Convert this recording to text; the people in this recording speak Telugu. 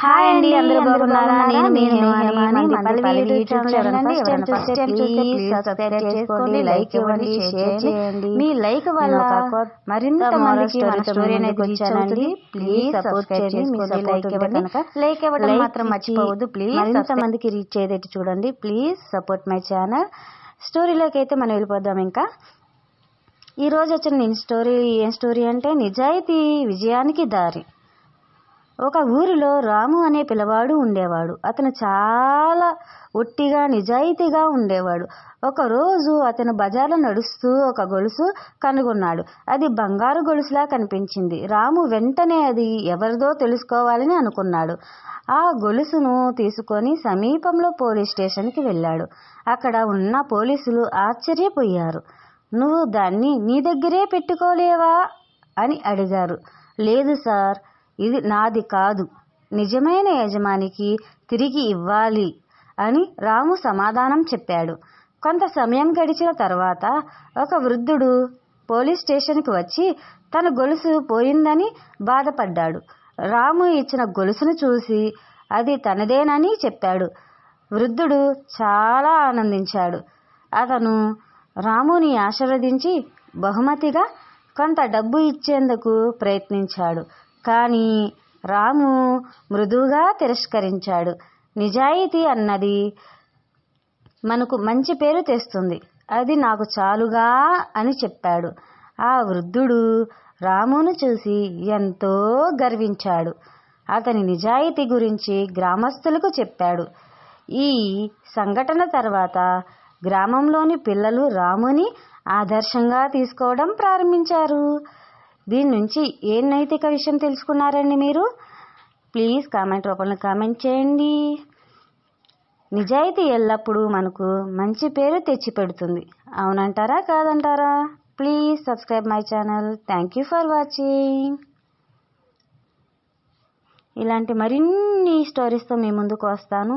హాయ్ అండి అందరూ బాగున్నారా? నేను మీ హేమాని పల్లవి యూట్యూబ్ ఛానల్ ఎవరైనా ఫస్ట్. టైం చూస్తే ప్లీజ్ సబ్స్క్రైబ్ చేసుకోండి లైక్ ఇవ్వండి షేర్ చేయండి. మీ లైక్ వల్ల మరింత మందికి మన స్టోరీ అనేది వచ్చానండి. ప్లీజ్ సబ్స్క్రైబ్ చేసుకోండి లైక్ ఇవ్వండి. లైక్ ఇవ్వడం మాత్రం మర్చిపోవద్దు. ప్లీజ్ మరింత మందికి రీచ్ అయ్యేటట్టు చూడండి. ప్లీజ్ సపోర్ట్ మై ఛానల్ స్టోరీలోకి అయితే మనం వెళ్ళిపోదాం ఇంకా. ఈ రోజు వచ్చిన నేను స్టోరీ ఏం స్టోరీ అంటే నిజాయితీ విజయానికి దారి. ఒక ఊరిలో రాము అనే పిల్లవాడు ఉండేవాడు. అతను చాలా ఒట్టిగా నిజాయితీగా ఉండేవాడు. ఒకరోజు అతను బజార్లో నడుస్తూ ఒక గొలుసు కనుగొన్నాడు. అది బంగారు గొలుసులా కనిపించింది. రాము వెంటనే అది ఎవరిదో తెలుసుకోవాలని అనుకున్నాడు. ఆ గొలుసును తీసుకొని సమీపంలో పోలీస్ స్టేషన్కి వెళ్ళాడు. అక్కడ ఉన్న పోలీసులు ఆశ్చర్యపోయారు. నువ్వు దాన్ని నీ దగ్గరే పెట్టుకోలేవా? అని అడిగారు. లేదు సార్ ఇది నాది కాదు. నిజమైన యజమానికి తిరిగి ఇవ్వాలి అని రాము సమాధానం చెప్పాడు. కొంత సమయం గడిచిన తర్వాత ఒక వృద్ధుడు పోలీస్ స్టేషన్కి వచ్చి తన గొలుసు పోయిందని బాధపడ్డాడు. రాము ఇచ్చిన గొలుసును చూసి అది తనదేనని చెప్పాడు. వృద్ధుడు చాలా ఆనందించాడు. అతను రాముని ఆశీర్వదించి బహుమతిగా కొంత డబ్బు ఇచ్చేందుకు ప్రయత్నించాడు. కానీ రాము మృదువుగా తిరస్కరించాడు. నిజాయితీ అన్నది మనకు మంచి పేరు తెస్తుంది. అది నాకు చాలుగా అని చెప్పాడు. ఆ వృద్ధుడు రామును చూసి ఎంతో గర్వించాడు. అతని నిజాయితీ గురించి గ్రామస్తులకు చెప్పాడు. ఈ సంఘటన తర్వాత గ్రామంలోని పిల్లలు రాముని ఆదర్శంగా తీసుకోవడం ప్రారంభించారు. దీని నుంచి ఏ నైతిక విషయం తెలుసుకున్నారండి మీరు? ప్లీజ్ కామెంట్ రూపంలో కామెంట్ చేయండి. నిజాయితీ ఎల్లప్పుడూ మనకు మంచి పేరు తెచ్చిపెడుతుంది అవునంటారా కాదంటారా? Please subscribe my channel. Thank you for watching ఇలాంటి మరిన్ని స్టోరీస్తో మీ ముందుకు వస్తాను.